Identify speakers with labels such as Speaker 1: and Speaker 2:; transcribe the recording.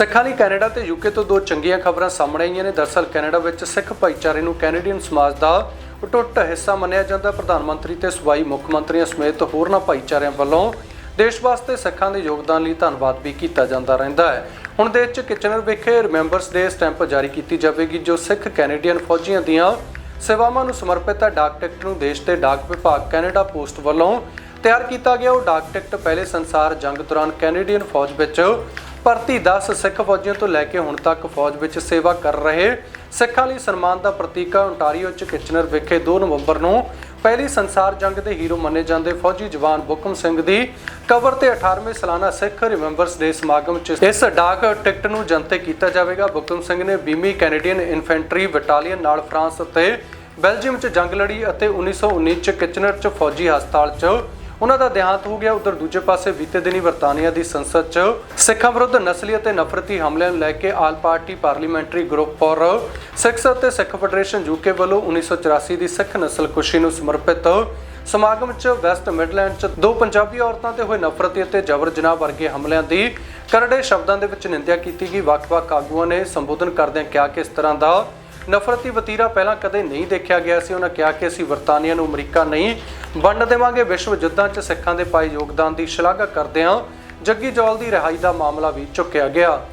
Speaker 1: ਸਿੱਖਾਂ ਲਈ ਕੈਨੇਡਾ ਤੇ ਯੂਕੇ ਤੋਂ ਦੋ ਚੰਗੀਆਂ ਖਬਰਾਂ ਸਾਹਮਣੇ ਆਈਆਂ ਨੇ। ਦਰਸਲ ਕੈਨੇਡਾ ਵਿੱਚ ਸਿੱਖ ਭਾਈਚਾਰੇ ਨੂੰ ਕੈਨੇਡੀਅਨ ਸਮਾਜ ਦਾ ਟੁੱਟ ਹਿੱਸਾ ਮੰਨਿਆ ਜਾਂਦਾ। ਪ੍ਰਧਾਨ ਮੰਤਰੀ ਤੇ ਸੂਬਾਈ ਮੁੱਖ ਮੰਤਰੀਆਂ ਸਮੇਤ ਹੋਰਨਾਂ ਭਾਈਚਾਰਿਆਂ ਵੱਲੋਂ ਦੇਸ਼ ਵਾਸਤੇ ਸਿੱਖਾਂ ਦੇ ਯੋਗਦਾਨ ਲਈ ਧੰਨਵਾਦ ਵੀ ਕੀਤਾ ਜਾਂਦਾ ਰਹਿੰਦਾ ਹੈ। ਹੁਣ ਦੇਸ਼ 'ਚ ਕਿਚਨਰ ਵਿਖੇ ਰਿਮੈਂਬਰਸ ਡੇ ਸਟੈਂਪ ਜਾਰੀ ਕੀਤੀ ਜਾਵੇਗੀ, ਜੋ ਸਿੱਖ ਕੈਨੇਡੀਅਨ ਫੌਜੀਆਂ ਦੀਆਂ ਸੇਵਾਵਾਂ ਨੂੰ ਸਮਰਪਿਤ ਹੈ। ਡਾਕ ਟਿਕਟ ਨੂੰ ਦੇਸ਼ ਤੇ ਡਾਕ ਵਿਭਾਗ ਕੈਨੇਡਾ ਪੋਸਟ ਵੱਲੋਂ ਤਿਆਰ ਕੀਤਾ ਗਿਆ। ਉਹ ਡਾਕ ਟਿਕਟ ਪਹਿਲੇ ਸੰਸਾਰ ਜੰਗ ਦੌਰਾਨ ਕੈਨੇਡੀਅਨ ਫੌਜ ਵਿੱਚ ਭਰਤੀ 10 ਸਿੱਖ ਫੌਜੀਆਂ ਤੋਂ ਲੈ ਕੇ ਹੁਣ ਤੱਕ ਫੌਜ ਵਿੱਚ ਸੇਵਾ ਕਰ ਰਹੇ ਸਿੱਖਾਂ ਲਈ ਸਨਮਾਨ ਦਾ ਪ੍ਰਤੀਕ ਹੈ ਓਨਟਾਰੀਓ ਚ ਕਿਚਨਰ ਵਿਖੇ 2 ਨਵੰਬਰ ਨੂੰ ਪਹਿਲੀ ਸੰਸਾਰ ਜੰਗ ਦੇ ਹੀਰੋ ਮੰਨੇ ਜਾਂਦੇ ਫੌਜੀ ਜਵਾਨ ਬੁਕਮ ਸਿੰਘ ਦੀ ਕਬਰ ਤੇ 18ਵੇਂ ਸਾਲਾਨਾ ਸਿੱਖ ਰਿਮੈਂਬਰਸ ਡੇ ਸਮਾਗਮ ਚ ਇਸ ਡਾਕ ਟਿਕਟ ਨੂੰ ਜਨਤਕ ਕੀਤਾ ਜਾਵੇਗਾ। ਬੁਕਮ ਸਿੰਘ ਨੇ 20ਵੀਂ ਕੈਨੇਡੀਅਨ ਇਨਫੈਂਟਰੀ ਬਟਾਲੀਅਨ ਨਾਲ ਫਰਾਂਸ ਅਤੇ ਬੈਲਜੀਅਮ ਚ ਜੰਗ ਲੜੀ ਅਤੇ 1919 ਚ ਕਿਚਨਰ ਚ ਫੌਜੀ ਹਸਪਤਾਲ ਚ ਉਹਨਾਂ ਦਾ ਦੇਹਾਂਤ ਹੋ ਗਿਆ ਉਧਰ ਦੂਜੇ ਪਾਸੇ ਬੀਤੇ ਦਿਨੀ ਬਰਤਾਨੀਆ ਦੀ ਸੰਸਦ 'ਚ। ਸਿੱਖਾਂ ਵਿਰੁੱਧ ਨਸਲੀ ਅਤੇ ਨਫ਼ਰਤੀ ਹਮਲਿਆਂ ਨੂੰ ਲੈ ਕੇ all party parliamentary group for Sikhs ਅਤੇ ਸਿੱਖ ਫੈਡਰੇਸ਼ਨ ਯੂਕੇ ਵੱਲੋਂ 1984 ਦੀ ਸਿੱਖ ਨਸਲਕੁਸ਼ੀ ਨੂੰ ਸਮਰਪਿਤ ਸਮਾਗਮ 'ਚ ਵੈਸਟ ਮਿਡਲੈਂਡ 'ਚ ਦੋ ਪੰਜਾਬੀ ਔਰਤਾਂ ਤੇ ਹੋਏ ਨਫ਼ਰਤੀ ਅਤੇ ਜਬਰ ਜਨਾਹ ਵਰਗੇ ਹਮਲਿਆਂ ਦੀ ਕਰੜੇ ਸ਼ਬਦਾਂ ਦੇ ਵਿੱਚ ਨਿੰਦਿਆ ਕੀਤੀ ਗਈ। ਵੱਖ-ਵੱਖ ਆਗੂਆਂ ਨੇ ਸੰਬੋਧਨ ਕਰਦਿਆਂ ਕਿਹਾ ਕਿ ਇਸ ਤਰ੍ਹਾਂ ਦਾ ਨਫ਼ਰਤੀ ਵਤੀਰਾ ਪਹਿਲਾਂ ਕਦੇ ਨਹੀਂ ਦੇਖਿਆ ਗਿਆ ਸੀ। ਉਹਨਾਂ ਕਿਹਾ ਕਿ ਅਸੀਂ ਵਰਤਾਨੀਆ ਨੂੰ ਅਮਰੀਕਾ ਨਹੀਂ ਵੰਡ ਦੇਵਾਂਗੇ ਵਿਸ਼ਵ ਯੁੱਧਾਂ 'ਚ ਸਿੱਖਾਂ ਦੇ ਪਾਏ ਯੋਗਦਾਨ ਦੀ ਸ਼ਲਾਘਾ ਕਰਦਿਆਂ ਜੱਗੀ ਜੌਲ ਦੀ ਰਿਹਾਈ ਦਾ ਮਾਮਲਾ ਵੀ ਚੁੱਕਿਆ ਗਿਆ।